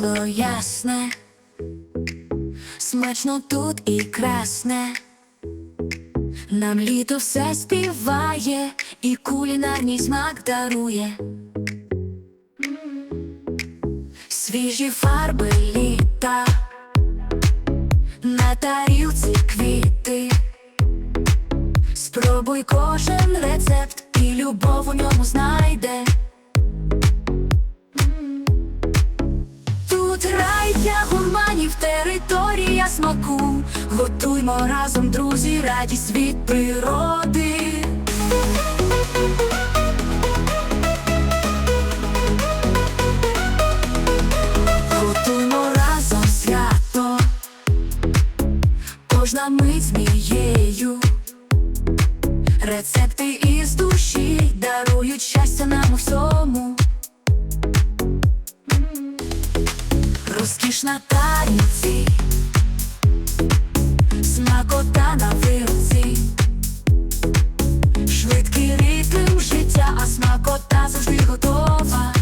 корисне, смачно тут і красне. Нам літо все співає і кулінарний смак дарує. Свіжі фарби літа, на тарілці квіти. Спробуй кожен рецепт і любов у ньому знайде. Тут гурманів, територія смаку. Готуймо разом, друзі, радість від природи. Готуймо разом свято, кожна мить змією. Рецепти із душі дарують щастя нам Розкіш на таніці, смакота на вилці, швидкий ритм життя, а смакота завжди готова.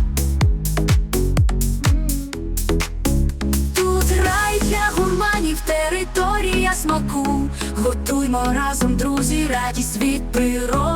Тут рай для гурманів, територія смаку. Готуймо разом, друзі, радість від природи.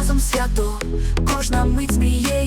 разом свято, кожна мить зміє.